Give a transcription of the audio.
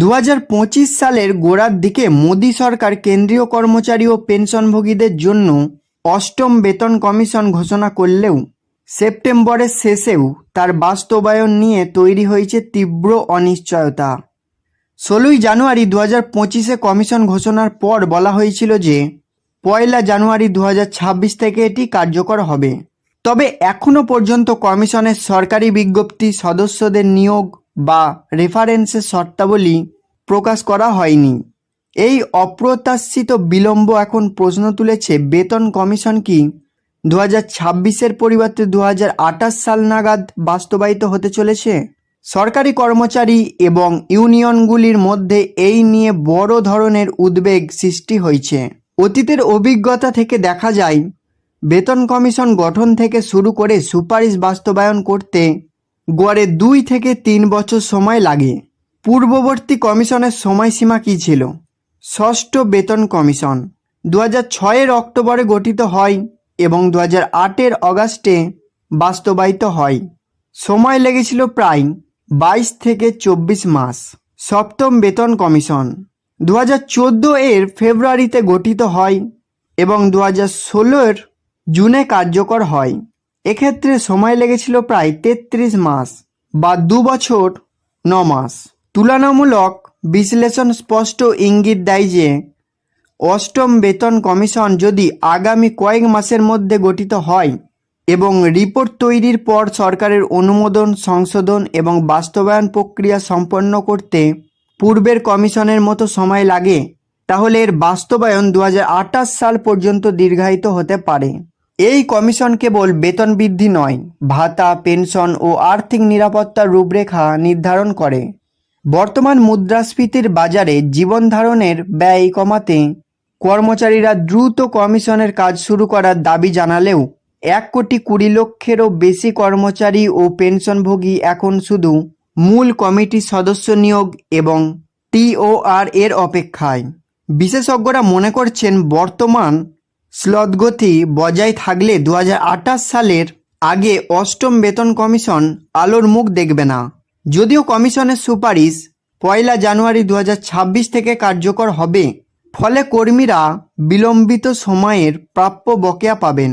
দু হাজার পঁচিশ সালের গোড়ার দিকে মোদী সরকার কেন্দ্রীয় কর্মচারী ও পেনশনভোগীদের জন্য অষ্টম বেতন কমিশন ঘোষণা করলেও সেপ্টেম্বরের শেষেও তার বাস্তবায়ন নিয়ে তৈরি হয়েছে তীব্র অনিশ্চয়তা। ষোলোই জানুয়ারি দু হাজার পঁচিশে কমিশন ঘোষণার পর বলা হয়েছিল যে, পয়লা জানুয়ারি দু থেকে এটি কার্যকর হবে। তবে এখনও পর্যন্ত কমিশনের সরকারি বিজ্ঞপ্তি সদস্যদের নিয়োগ বা রেফারেন্সের শর্তাবলী প্রকাশ করা হয়নি। এই অপ্রত্যাশিত বিলম্ব এখন প্রশ্ন তুলেছে বেতন কমিশন কি? দু হাজার ছাব্বিশের পরিবর্তে দু হাজার আঠাশ সাল নাগাদ বাস্তবায়িত হতে চলেছে? সরকারি কর্মচারী এবং ইউনিয়নগুলির মধ্যে এই নিয়ে বড় ধরনের উদ্বেগ সৃষ্টি হয়েছে। অতীতের অভিজ্ঞতা থেকে দেখা যায়, বেতন কমিশন গঠন থেকে শুরু করে সুপারিশ বাস্তবায়ন করতে গড়ে দুই থেকে তিন বছর সময় লাগে। পূর্ববর্তী কমিশনের সময়সীমা কী ছিল? ষষ্ঠ বেতন কমিশন। দু হাজার ছয়ের অক্টোবরে গঠিত হয় এবং দু হাজার আটের অগাস্টে বাস্তবায়িত হয়। সময় লেগেছিল প্রায় বাইশ থেকে চব্বিশ মাস। সপ্তম বেতন কমিশন। দু হাজার চোদ্দ এর ফেব্রুয়ারিতে গঠিত হয় এবং দু হাজার ষোলোর জুনে কার্যকর হয়। এক্ষেত্রে সময় লেগেছিল প্রায় তেত্রিশ মাস বা দু বছর ন মাস। তুলনামূলক বিশ্লেষণ স্পষ্ট ইঙ্গিত দেয় যে অষ্টম বেতন কমিশন যদি আগামী কয়েক মাসের মধ্যে গঠিত হয় এবং রিপোর্ট তৈরির পর সরকারের অনুমোদন, সংশোধন এবং বাস্তবায়ন প্রক্রিয়া সম্পন্ন করতে পূর্বের কমিশনের মতো সময় লাগে, তাহলে এর বাস্তবায়ন দু হাজার আঠাশ সাল পর্যন্ত দীর্ঘায়িত হতে পারে। এই কমিশন কেবল বেতন বৃদ্ধি নয়, ভাতা, পেনশন ও আর্থিক নিরাপত্তার রূপরেখা নির্ধারণ করে। বর্তমান মুদ্রাস্ফীতির বাজারে জীবন ধারণের ব্যয় কমাতে কর্মচারীরা দ্রুত কমিশনের কাজ শুরু করার দাবি জানালেও এক কোটি কুড়ি লক্ষেরও বেশি কর্মচারী ও পেনশনভোগী এখন শুধু মূল কমিটির সদস্য নিয়োগ এবং টিওআর এর অপেক্ষায়। বিশেষজ্ঞরা মনে করছেন বর্তমান স্লদগতি বজায় থাকলে দু হাজার আঠাশ সালের আগে অষ্টম বেতন কমিশন আলোর মুখ দেখবে না। যদিও কমিশনের সুপারিশ পয়লা জানুয়ারি দু হাজার ছাব্বিশ থেকে কার্যকর হবে, ফলে কর্মীরা বিলম্বিত সময়ের প্রাপ্য বকেয়া পাবেন।